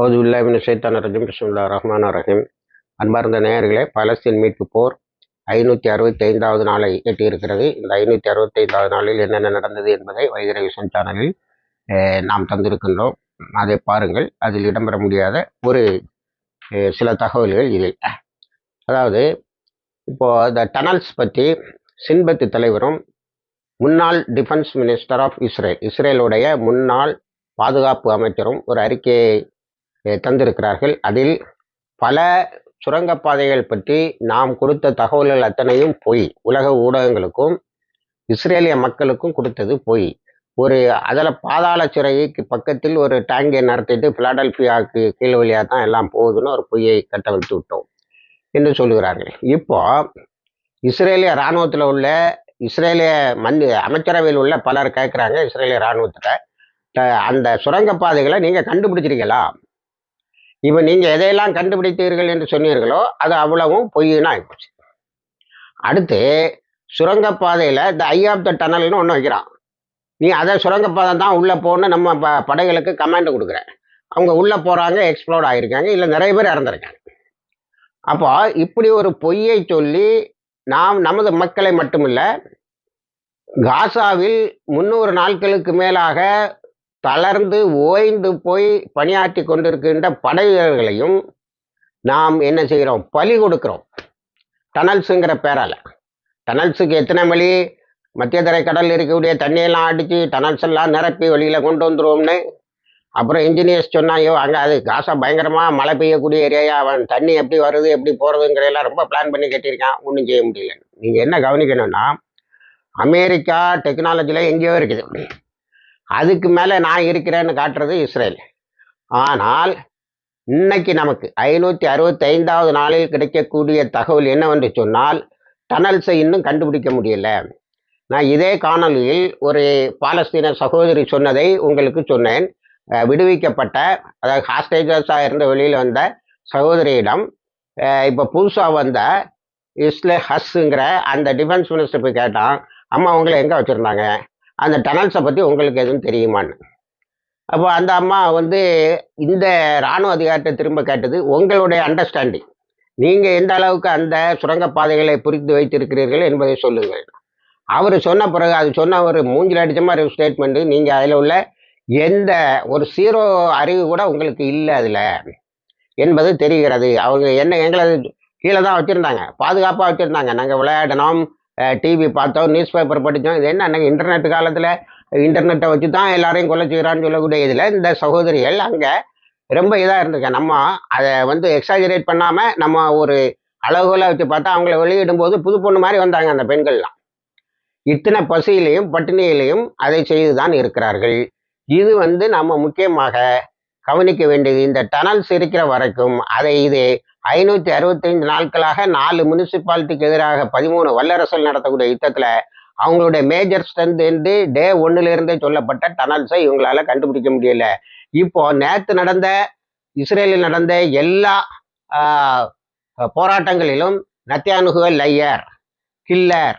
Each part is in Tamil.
ஹவுது உல்லாமின் சைத்தான ரஜம். பிஸ்முல்லா ரஹ்மான் ரஹீம். அன்பார்ந்த நேயர்களே பலஸ்தீன் மீட்பு போர் ஐநூற்றி அறுபத்தி ஐந்தாவது நாளை எட்டியிருக்கிறது. இந்த ஐநூற்றி அறுபத்தி ஐந்தாவது நாளில் என்னென்ன நடந்தது என்பதை வைகர விஷன் சேனலில் நாம் தந்திருக்கின்றோம். அதை பாருங்கள். அதில் இடம்பெற முடியாத ஒரு சில தகவல்கள் இதில். அதாவது இப்போது இந்த டனல்ஸ் பற்றி சின்பத்து தலைவரும் முன்னாள் டிஃபென்ஸ் மினிஸ்டர் ஆஃப் இஸ்ரேல் இஸ்ரேலுடைய முன்னாள் பாதுகாப்பு அமைச்சரும் ஒரு அறிக்கையை தந்திருக்கிறார்கள். அதில் பல சுரங்கப்பாதைகள் பற்றி நாம் கொடுத்த தகவல்கள் அத்தனையும் பொய். உலக ஊடகங்களுக்கும் இஸ்ரேலிய மக்களுக்கும் கொடுத்தது பொய். ஒரு அதில் பாதாள சிறைக்கு பக்கத்தில் ஒரு டேங்கை நடத்திட்டு பிலாடல்பியாவுக்கு கீழ் வழியாக தான் எல்லாம் போகுதுன்னு ஒரு பொய்யை கட்டவிழ்த்து விட்டோம் என்று சொல்லுகிறார்கள். இப்போ இஸ்ரேலிய இராணுவத்தில் உள்ள இஸ்ரேலிய மன் அமைச்சரவையில் உள்ள பலர் கேட்குறாங்க இஸ்ரேலிய இராணுவத்தில் அந்த சுரங்கப்பாதைகளை நீங்கள் கண்டுபிடிச்சிருக்கீங்களா? இப்போ நீங்கள் எதையெல்லாம் கண்டுபிடித்தீர்கள் என்று சொன்னீர்களோ அது அவ்வளவும் பொய்யினா ஆகிப்போச்சு அடுத்து சுரங்கப்பாதையில் இந்த ஐ ஆஃப் த டனல்னு ஒன்று வைக்கிறான். நீ அதை சுரங்கப்பாதை தான் உள்ளே போகணும்னு நம்ம ப படைகளுக்கு கமாண்ட் கொடுக்குறேன் அவங்க உள்ளே போகிறாங்க எக்ஸ்ப்ளோர்ட் ஆகியிருக்காங்க இல்லை நிறைய பேர் இறந்துருக்காங்க. அப்போ இப்படி ஒரு பொய்யை சொல்லி நாம் நமது மக்களை மட்டுமில்லை காசாவில் முந்நூறு நாட்களுக்கு மேலாக தளர்ந்து ஓய்ந்து போய் பணியாற்றி கொண்டிருக்கின்ற படை வீரர்களையும் நாம் என்ன செய்கிறோம்? பலி கொடுக்கிறோம். டனல்ஸுங்கிற பேரால். டனல்ஸுக்கு எத்தனை வழி மத்திய தரை கடல் இருக்கக்கூடிய தண்ணியெல்லாம் அடித்து டனல்ஸ் எல்லாம் நிரப்பி வழியில் கொண்டு வந்துருவோம்னு. அப்புறம் இன்ஜினியர்ஸ் சொன்னாயோ அங்கே அது காசா பயங்கரமாக மழை பெய்யக்கூடிய ஏரியா அவன் தண்ணி எப்படி வருது எப்படி போகிறதுங்கிறதெல்லாம் ரொம்ப பிளான் பண்ணி கட்டியிருக்கான் ஒன்றும் செய்ய முடியல. நீங்கள் என்ன கவனிக்கணும்னா அமெரிக்கா டெக்னாலஜியில் எங்கேயோ இருக்குது. அதுக்கு மேலே நான் இருக்கிறேன்னு காட்டுறது இஸ்ரேல். ஆனால் இன்னைக்கு நமக்கு ஐநூற்றி அறுபத்தி ஐந்தாவது நாளில் கிடைக்கக்கூடிய தகவல் என்னவென்று சொன்னால் டனல்ஸை இன்னும் கண்டுபிடிக்க முடியல. நான் இதே காணொலியில் ஒரு பாலஸ்தீன சகோதரி சொன்னதை உங்களுக்கு சொன்னேன். விடுவிக்கப்பட்ட அதாவது ஹாஸ்டேஜஸாக இருந்த வெளியில் வந்த சகோதரியிடம் இப்போ புதுசாக வந்த இஸ்லே ஹஸ்ஸுங்கிற அந்த டிஃபென்ஸ் மினிஸ்டர் போய் கேட்டான் அம்மா உங்களை எங்கே வச்சுருந்தாங்க? அந்த டனல்ஸை பற்றி உங்களுக்கு எதுவும் தெரியுமான்னு. அப்போ அந்த அம்மா வந்து இந்த இராணுவ அதிகாரத்தை திரும்ப கேட்டது உங்களுடைய அண்டர்ஸ்டாண்டிங் நீங்கள் எந்த அளவுக்கு அந்த சுரங்கப்பாதைகளை புரிந்து வைத்திருக்கிறீர்கள் என்பதை சொல்லுங்கள். அவர் சொன்ன பிறகு அது சொன்ன ஒரு மூஞ்சில் அடித்த மாதிரி ஒரு ஸ்டேட்மெண்ட்டு நீங்கள் அதில் உள்ள எந்த ஒரு சீரோ அறிவு கூட உங்களுக்கு இல்லை அதில் என்பது தெரிகிறது. அவங்க என்ன எங்களை கீழே தான் வச்சுருந்தாங்க. பாதுகாப்பாக வச்சுருந்தாங்க. நாங்கள் விளையாடணும். டிவி பார்த்தோம் நியூஸ் பேப்பர் படித்தோம். இது என்ன இன்டர்நெட் காலத்தில் இன்டர்நெட்டை வச்சு தான் எல்லாரையும் கொலை செய்கிறான்னு சொல்லக்கூடிய இதில் இந்த சகோதரிகள் அங்கே ரொம்ப இதாக இருந்திருக்கேன் நம்ம அதை வந்து எக்ஸாஜரேட் பண்ணாமல் நம்ம ஒரு அளவுகளை வச்சு பார்த்தா அவங்கள வெளியிடும் போது புது பொண்ணு மாதிரி வந்தாங்க அந்த பெண்கள்லாம். இத்தனை பசியிலையும் பட்டினியிலையும் அதை செய்து தான் இருக்கிறார்கள். இது வந்து நம்ம முக்கியமாக கவனிக்க வேண்டியது இந்த டனல்ஸ் இருக்கிற வரைக்கும் அதை இது ஐநூற்றி அறுபத்தைந்து நாட்களாக நாலு முனிசிபாலிட்டிக்கு எதிராக பதிமூணு வல்லரசல் நடத்தக்கூடிய யுத்தத்தில் அவங்களுடைய மேஜர் ஸ்ட்ரென்த் என்று டே ஒன்றுலேருந்தே சொல்லப்பட்ட டனல்ஸை இவங்களால கண்டுபிடிக்க முடியல. இப்போ நேற்று நடந்த இஸ்ரேலில் நடந்த எல்லா போராட்டங்களிலும் நத்தியானுகுவல் லையர் கில்லர்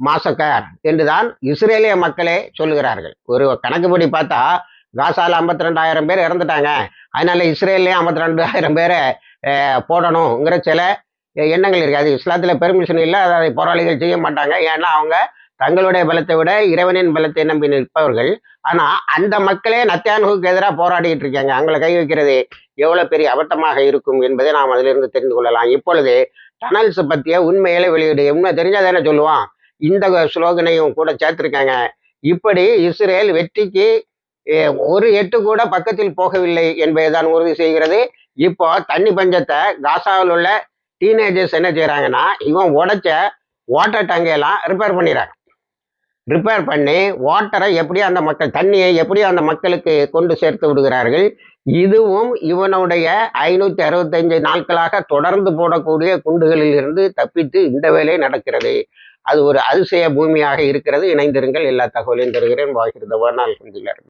மாசக்கர் என்றுதான் இஸ்ரேலிய மக்களே சொல்லுகிறார்கள். ஒரு கணக்குப்படி பார்த்தா காசால ஐம்பத்தி ரெண்டாயிரம் பேர் இறந்துட்டாங்க. அதனால இஸ்ரேல்லையும் ஐம்பத்தி ரெண்டாயிரம் பேரை போடணுங்கிற சில எண்ணங்கள் இருக்குது அது இஸ்லாத்தில் பெர்மிஷன் இல்லை அதை போராளிகள் செய்ய மாட்டாங்க. ஏன்னா அவங்க தங்களுடைய பலத்தை விட இறைவனின் பலத்தை நம்பி நிற்பவர்கள். ஆனால் அந்த மக்களே நத்தியானுக்கு எதிராக போராடிட்டு இருக்காங்க. அவங்களை கை வைக்கிறது எவ்வளோ பெரிய அபத்தமாக இருக்கும் என்பதை நாம் அதிலிருந்து தெரிந்து கொள்ளலாம். இப்பொழுது டனல்ஸ் பற்றிய உண்மையில வெளியிடு உண்மை தெரிஞ்சாதானே சொல்லுவான். இந்த ஸ்லோகனையும் கூட சேர்த்துருக்காங்க. இப்படி இஸ்ரேல் வெற்றிக்கு ஒரு எட்டு கூட பக்கத்தில் போகவில்லை என்பதை தான் உறுதி செய்கிறது. இப்போ தண்ணி பஞ்சத்தை காசாவில் உள்ள டீனேஜர்ஸ் என்ன செய்கிறாங்கன்னா இவன் உடைச்ச வாட்டர் டங்கையெல்லாம் ரிப்பேர் பண்ணிடுறாங்க. ரிப்பேர் பண்ணி வாட்டரை எப்படி அந்த மக்கள் தண்ணியை எப்படி அந்த மக்களுக்கு கொண்டு சேர்த்து விடுகிறார்கள். இதுவும் இவனுடைய ஐநூற்றி அறுபத்தஞ்சு நாட்களாக தொடர்ந்து போடக்கூடிய குண்டுகளில் இருந்து தப்பித்து இந்த வேலை நடக்கிறது. அது ஒரு அதிசய பூமியாக இருக்கிறது. இணைந்திருங்கள். எல்லா தகவலையும் தருகிறேன். வாகிருந்தவனால்